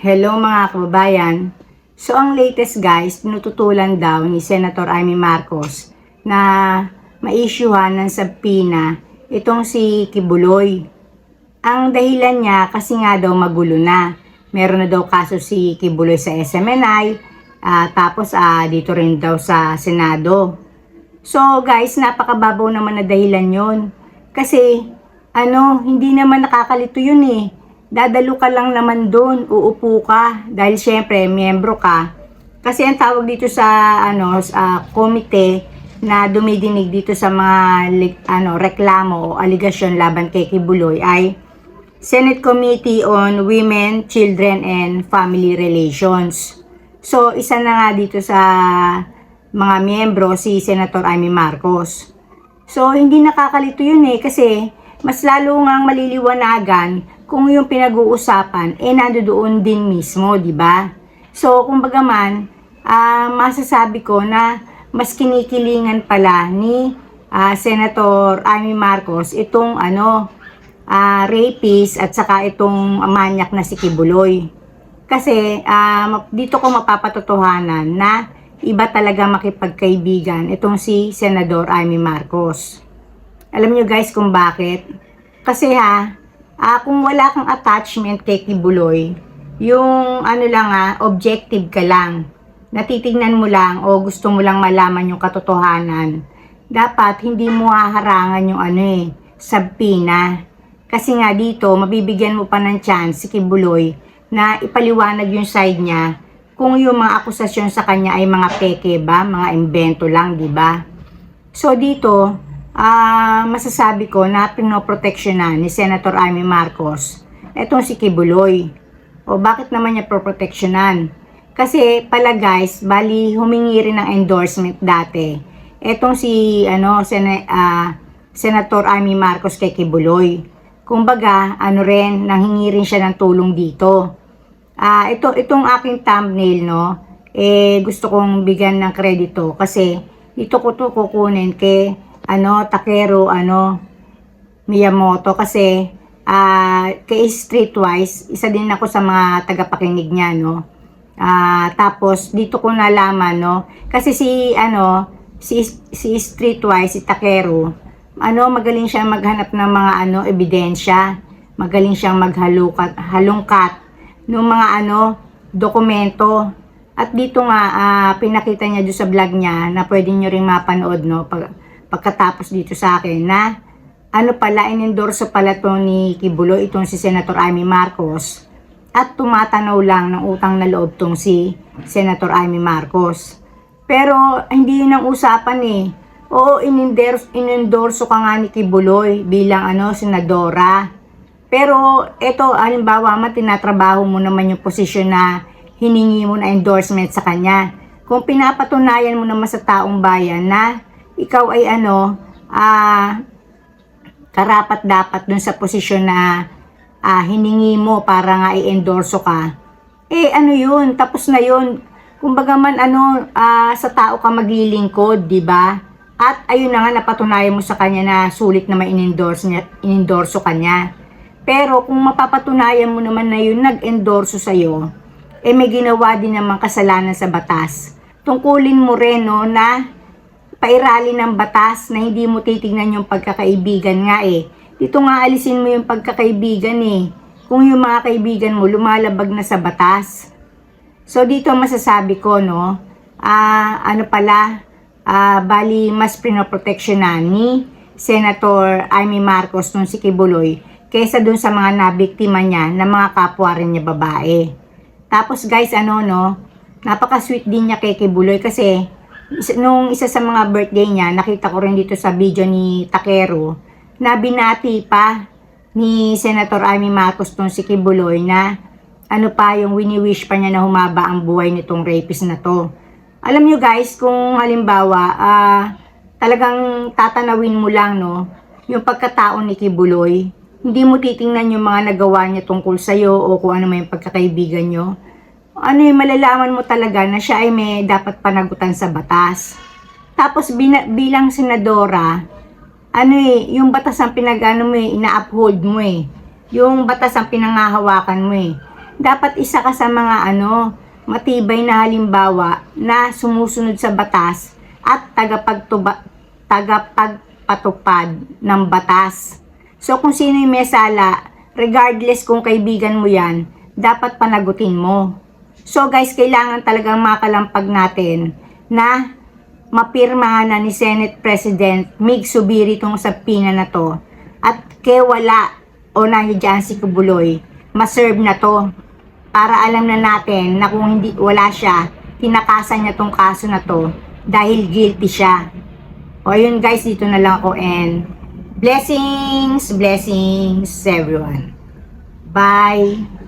Hello mga kababayan. So ang latest guys, tinututulan daw ni Senator Amy Marcos na ma-issuehan ng sabpina itong si Kibuloy. Ang dahilan niya kasi nga daw magulo na. Meron na daw kaso si Kibuloy sa SMNI, ah, tapos ah, dito rin daw sa Senado. So guys, napakababaw naman na dahilan yon. Kasi ano, hindi naman nakakalito yun eh. Dadalo ka lang naman doon, uupo ka dahil syempre miyembro ka. Kasi ang tawag dito sa ano, sa komite na dumidinig dito sa mga ano, reklamo o aligasyon laban kay Kibuloy ay Senate Committee on Women, Children and Family Relations. So, isa na nga dito sa mga miyembro si Senator Amy Marcos. So, hindi nakakalito yun eh kasi mas lalo ngang maliliwanagan kung yung pinag-uusapan eh nandoon din mismo, di ba? So, kumbaga man, ah, masasabi ko na mas kinikilingan pala ni ah, Senator Amy Marcos itong ano, ah, rapist at saka itong manyak na si Kibuloy. Kasi ah, dito ko mapapatotohanan na iba talaga makipagkaibigan itong si Senador Amy Marcos. Alam nyo guys kung bakit? Kasi ha, ah, kung wala kang attachment kay Kibuloy, yung ano lang ha, objective ka lang, natitignan mo lang o gusto mo lang malaman yung katotohanan, dapat hindi mo haharangan yung ano eh, sabpina. Kasi nga dito, mabibigyan mo pa ng chance si Kibuloy na ipaliwanag yung side niya kung yung mga akusasyon sa kanya ay mga peke ba, mga imbento lang, di ba? So dito, ah masasabi ko na pinoproteksyonan ni Senator Amy Marcos etong si Kibuloy. O bakit naman niya proproteksyonan? Kasi pala guys, bali humingi rin ng endorsement dati. Etong si ano Sen- ah, Senator Amy Marcos kay Kibuloy. Kumbaga, ano rin, nanghingi rin siya ng tulong dito. Ah, ito itong aking thumbnail no, eh gusto kong bigyan ng kredito kasi ito ko to kukunin kay ano Takero ano Miyamoto kasi ah kay Streetwise isa din ako sa mga tagapakinig niya no. Ah, tapos dito ko nalaman no kasi si ano si si Streetwise si Takero ano magaling siya maghanap ng mga ano ebidensya magaling siyang maghalukat halungkat ng mga ano, dokumento. At dito nga, ah, pinakita niya doon sa vlog niya na pwede nyo ring mapanood, no, pag, pagkatapos dito sa akin, na ano pala, inendorso pala to ni Kibulo, itong si Senator Amy Marcos, at tumatanaw lang ng utang na loob tong si Senator Amy Marcos. Pero, hindi yun ang usapan eh. Oo, inendorso, inendorso ka nga ni Kibuloy bilang ano, senadora. Pero ito, halimbawa, ma, tinatrabaho mo naman yung posisyon na hiningi mo na endorsement sa kanya. Kung pinapatunayan mo naman sa taong bayan na ikaw ay ano, ah, karapat dapat dun sa posisyon na ah, hiningi mo para nga i-endorso ka, eh ano yun, tapos na yun. Kumbaga man ano, ah, sa tao ka maglilingkod, di ba? At ayun na nga, napatunayan mo sa kanya na sulit na in-endorse niya, in-endorso kanya. Pero kung mapapatunayan mo naman na yun nag-endorso sa'yo, eh may ginawa din naman kasalanan sa batas. Tungkulin mo rin no, na pairali ng batas na hindi mo titignan yung pagkakaibigan nga eh. Dito nga alisin mo yung pagkakaibigan eh. Kung yung mga kaibigan mo lumalabag na sa batas. So dito masasabi ko no, ah ano pala, ah bali mas pinoproteksyonan ni Senator Amy Marcos nung si Kibuloy kaysa dun sa mga nabiktima niya na mga kapwa rin niya babae. Tapos guys, ano no, napaka-sweet din niya kay Kibuloy kasi nung isa sa mga birthday niya, nakita ko rin dito sa video ni Takero na binati pa ni Senator Amy Marcos tong si Kibuloy na ano pa yung wini-wish pa niya na humaba ang buhay nitong rapist na to. Alam nyo guys, kung halimbawa, ah, talagang tatanawin mo lang no, yung pagkatao ni Kibuloy, hindi mo titingnan yung mga nagawa niya tungkol sa'yo o kung ano may pagkakaibigan nyo. Ano yung malalaman mo talaga na siya ay may dapat panagutan sa batas. Tapos bina- bilang senadora, ano eh, yung batas ang pinag ano mo eh, ina-uphold mo eh. Yung batas ang pinangahawakan mo eh. dapat isa ka sa mga ano, matibay na halimbawa na sumusunod sa batas at tagapagtuba, tagapagpatupad ng batas. So kung sino yung may sala, regardless kung kaibigan mo yan, dapat panagutin mo. So guys, kailangan talagang makalampag natin na mapirmahan na ni Senate President Mig Subiri itong sapina na to. At kaya wala o nandiyan si Kubuloy, maserve na to. Para alam na natin na kung hindi wala siya, tinakasan niya tong kaso na to dahil guilty siya. O yun guys, dito na lang ako and blessings, blessings everyone. Bye!